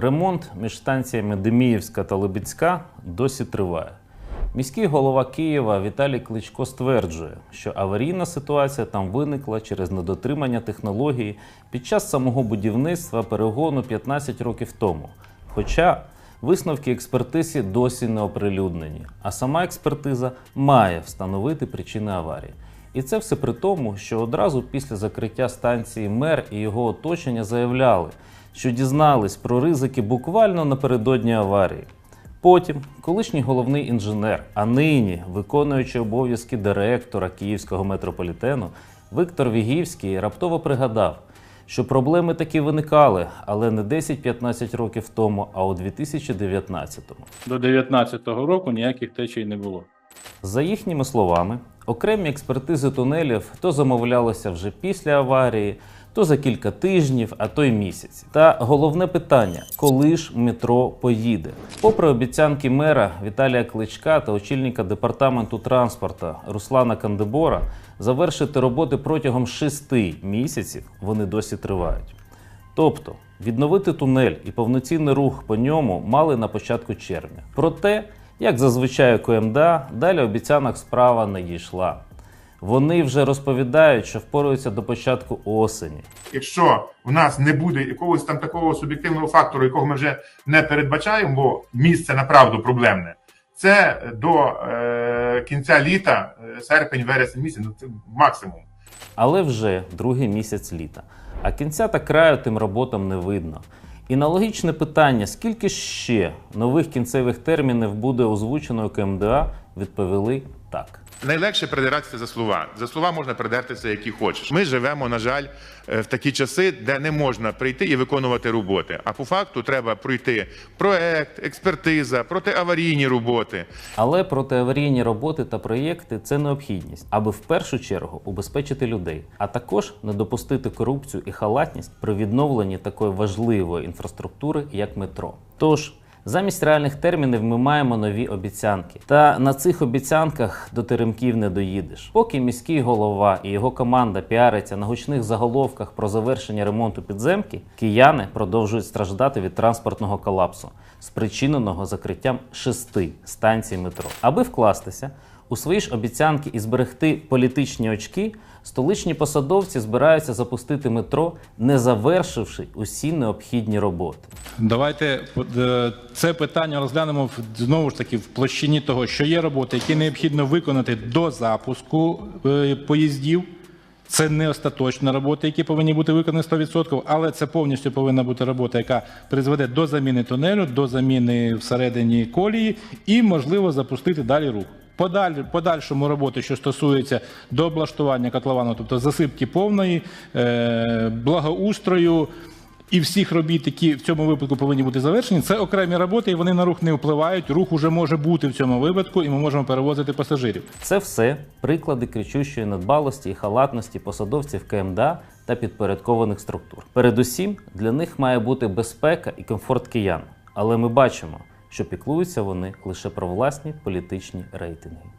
Ремонт між станціями Деміївська та Лебідська досі триває. Міський голова Києва Віталій Кличко стверджує, що аварійна ситуація там виникла через недотримання технології під час самого будівництва перегону 15 років тому. Хоча висновки експертизи досі не оприлюднені, а сама експертиза має встановити причини аварії. І це все при тому, що одразу після закриття станції мер і його оточення заявляли, що дізнались про ризики буквально напередодні аварії. Потім колишній головний інженер, а нині виконуючий обов'язки директора Київського метрополітену Віктор Вігівський раптово пригадав, що проблеми таки виникали, але не 10-15 років тому, а у 2019-му. До 19-го року ніяких течій не було. За їхніми словами, окремі експертизи тунелів то замовлялися вже після аварії, то за кілька тижнів, а то й місяці. Та головне питання: коли ж метро поїде? Попри обіцянки мера Віталія Кличка та очільника департаменту транспорту Руслана Кандебора, завершити роботи протягом шести місяців вони досі тривають. Тобто відновити тунель і повноцінний рух по ньому мали на початку червня. Проте, як зазвичай КМДА, далі обіцянок справа не дійшла. Вони вже розповідають, що впораються до початку осені. Якщо в нас не буде якогось там такого суб'єктивного фактору, якого ми вже не передбачаємо, бо місце направду проблемне, це до е, кінця літа, е, серпень, вересень місяць, ну це максимум. Але вже другий місяць літа. А кінця та краю тим роботам не видно. І на логічне питання, скільки ще нових кінцевих термінів буде озвучено КМДА, відповіли так. Найлегше придиратися за слова. За слова можна придертися, які хочеш. Ми живемо, на жаль, е, в такі часи, де не можна прийти і виконувати роботи. А по факту треба пройти проект, експертиза, протиаварійні роботи. Але протиаварійні роботи та проєкти це необхідність, аби в першу чергу убезпечити людей, а також не допустити корупцію і халатність при відновленні такої важливої інфраструктури, як метро. Тож. Замість реальних термінів ми маємо нові обіцянки. Та на цих обіцянках до теремків не доїдеш. Поки міський голова і його команда піариться на гучних заголовках про завершення ремонту підземки, кияни продовжують страждати від транспортного колапсу, спричиненого закриттям шести станцій метро. Аби вкластися у свої ж обіцянки і зберегти політичні очки, столичні посадовці збираються запустити метро, не завершивши усі необхідні роботи. Давайте е, це питання розглянемо знову ж таки в площині того, що є роботи, які необхідно виконати до запуску е, поїздів. Це не остаточні роботи, які повинні бути виконані 100%, але це повністю повинна бути робота, яка призведе до заміни тунелю, до заміни всередині колії і, можливо, запустити далі рух. Подаль, подальшому роботи, що стосується до облаштування котловану, тобто засипки повної, е, благоустрою і всіх робіт, які в цьому випадку повинні бути завершені, це окремі роботи, і вони на рух не впливають. Рух уже може бути в цьому випадку, і ми можемо перевозити пасажирів. Це все приклади кричущої недбалості і халатності посадовців КМДА та підпорядкованих структур. Передусім, для них має бути безпека і комфорт киян. Але ми бачимо, що піклуються вони лише про власні політичні рейтинги.